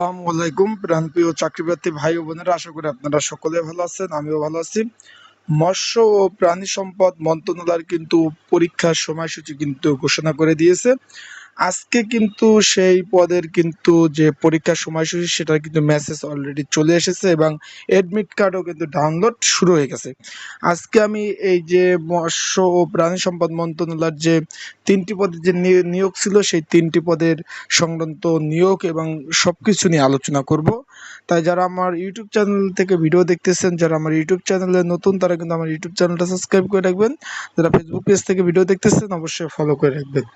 আসসালামু আলাইকুম, প্রাণপ্রিয় চাকরিপ্রার্থী ভাই ও বোনেরা, আশা করি আপনারা সকলে ভালো আছেন, আমিও ভালো আছি। মৎস্য ও প্রাণী সম্পদ মন্ত্রণালয় কিন্তু পরীক্ষার সময়সূচি কিন্তু ঘোষণা করে দিয়েছে। আজকে কিন্তু সেই পদের কিন্তু যে পরীক্ষার সময়সূচি সেটা কিন্তু মেসেজ অলরেডি চলে এসেছে এবং এডমিট কার্ডও কিন্তু ডাউনলোড শুরু হয়ে গেছে। আজকে আমি এই যে মৎস্য ও প্রাণী সম্পদ মন্ত্রণালয়ের যে তিনটি পদের যে নিয়োগ ছিল, সেই তিনটি পদের সংক্রান্ত নিয়োগ এবং সব কিছু নিয়ে আলোচনা করব। তাই যারা আমার ইউটিউব চ্যানেল থেকে ভিডিও দেখতেছেন, যারা আমার ইউটিউব চ্যানেলে নতুন, তারা কিন্তু আমার ইউটিউব চ্যানেলটা সাবস্ক্রাইব করে রাখবেন। যারা ফেসবুক পেজ থেকে ভিডিও দেখতেছেন, অবশ্যই ফলো করে রাখবেন।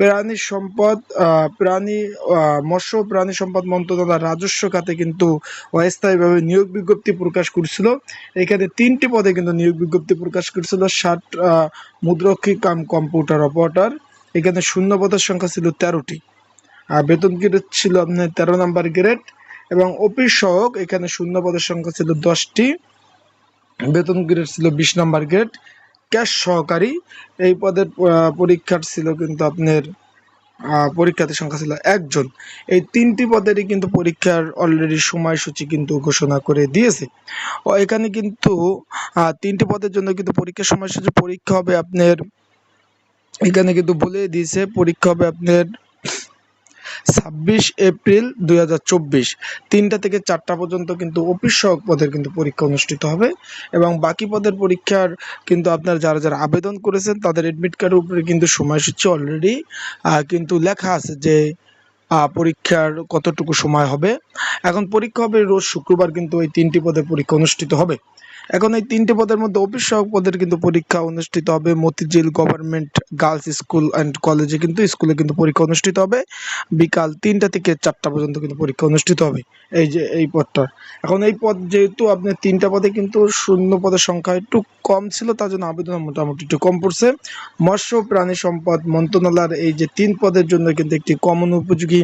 প্রাণী সম্পদ প্রাণী মৎস্য প্রাণী সম্পদ মন্ত্রণালয় রাজস্ব খাতে কিন্তু অস্থায়ীভাবে নিয়োগ বিজ্ঞপ্তি প্রকাশ করছিল। এখানে তিনটি পদে কিন্তু নিয়োগ বিজ্ঞপ্তি প্রকাশ করছিল, ষাট মুদ্রক্ষী কাম কম্পিউটার অপারেটর। এখানে শূন্য পদের সংখ্যা ছিল তেরোটি। আর বেতন গ্রেড ছিল আপনার তেরো নাম্বার গ্রেড এবং অফিস সহক এখানে শূন্য পদের সংখ্যা ছিল দশটি। বেতন গ্রেড ছিল বিশ নাম্বার গ্রেড। ক্যাশ সহকারী। এই পদের পরীক্ষার ছিল কিন্তু আপনার পরীক্ষার্থীর সংখ্যা ছিল একজন। এই তিনটি পদেরই কিন্তু পরীক্ষার অলরেডি সময়সূচি কিন্তু ঘোষণা করে দিয়েছে। ও এখানে কিন্তু তিনটি পদের জন্য কিন্তু পরীক্ষার সময়সূচি, পরীক্ষা হবে আপনার, এখানে কিন্তু বলে দিয়েছে, পরীক্ষা হবে আপনার ছাব্বিশ এপ্রিল দুই তিনটা থেকে চারটা পর্যন্ত কিন্তু অফিস সহক পদের কিন্তু পরীক্ষা অনুষ্ঠিত হবে এবং বাকি পদের পরীক্ষার কিন্তু আপনার যারা যারা আবেদন করেছেন তাদের অ্যাডমিট কার্ডের উপরে কিন্তু সময়সূচি অলরেডি কিন্তু লেখা আছে যে পরীক্ষার কতটুকু সময় হবে। এখন পরীক্ষা হবে রোজ শুক্রবার কিন্তু এই তিনটি পদের পরীক্ষা অনুষ্ঠিত হবে। এখন এই তিনটে পদের মধ্যে অফিস সহক পদের কিন্তু পরীক্ষা অনুষ্ঠিত হবে। Motijheel government girls school and কলেজে কিন্তু স্কুলে কিন্তু পরীক্ষা অনুষ্ঠিত হবে। বিকাল তিনটা থেকে চারটা পর্যন্ত কিন্তু পরীক্ষা অনুষ্ঠিত হবে। এই যে, এই পদটার এখন এই পদ যেহেতু আপনার তিনটা পদে কিন্তু শূন্য পদের সংখ্যা একটু কম ছিল, তার জন্য আবেদন মোটামুটি একটু কম পড়ছে। মৎস্য প্রাণী সম্পদ মন্ত্রণালয়ের এই যে তিন পদের জন্য কিন্তু একটি কমন উপযোগী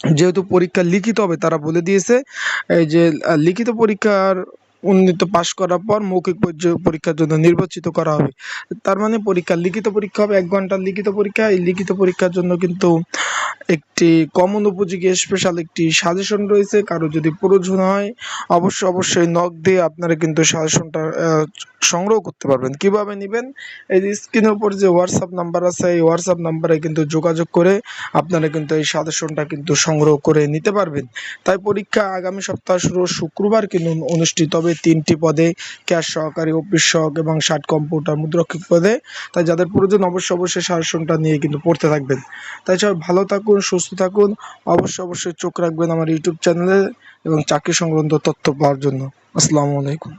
যেহেতু পরীক্ষা লিখিত হবে, তারা বলে দিয়েছে, এই যে লিখিত পরীক্ষার উন্নীত পাশ করার পর মৌখিক পরীক্ষার জন্য নির্বাচিত করা হবে। তার মানে পরীক্ষা, লিখিত পরীক্ষা হবে, এক ঘণ্টার লিখিত পরীক্ষা। এই লিখিত পরীক্ষার জন্য কিন্তু একটি কমন উপযোগী স্পেশাল একটি সাজেশন রয়েছে, কারও যদি প্রয়োজন হয় অবশ্যই অবশ্যই নখ দিয়ে আপনারা কিন্তু সাজেশনটা সংগ্রহ করতে পারবেন। কীভাবে নেবেন? এই স্ক্রিনের উপর যে হোয়াটসঅ্যাপ নাম্বার আছে, এই হোয়াটসঅ্যাপ নাম্বারে কিন্তু যোগাযোগ করে আপনারা কিন্তু এই সাজেশনটা কিন্তু সংগ্রহ করে নিতে পারবেন। তাই পরীক্ষা আগামী সপ্তাহ শুরু, শুক্রবার কিন্তু অনুষ্ঠিত হবে তিনটি পদে ক্যাশ সহকারী অফিস সহক এবং ষাট কম্পিউটার মুদ্রক্ষিক পদে। তাই যাদের প্রয়োজন অবশ্যই অবশ্যই সাজেশনটা নিয়ে কিন্তু পড়তে থাকবেন। তাই সবাই ভালো থাকুন, সুস্থ থাকুন। অবশ্যই অবশ্যই চোখ রাখবেন আমার ইউটিউব চ্যানেলে এবং চাকরি সংক্রান্ত তথ্য পাওয়ার জন্য। আসসালামু আলাইকুম।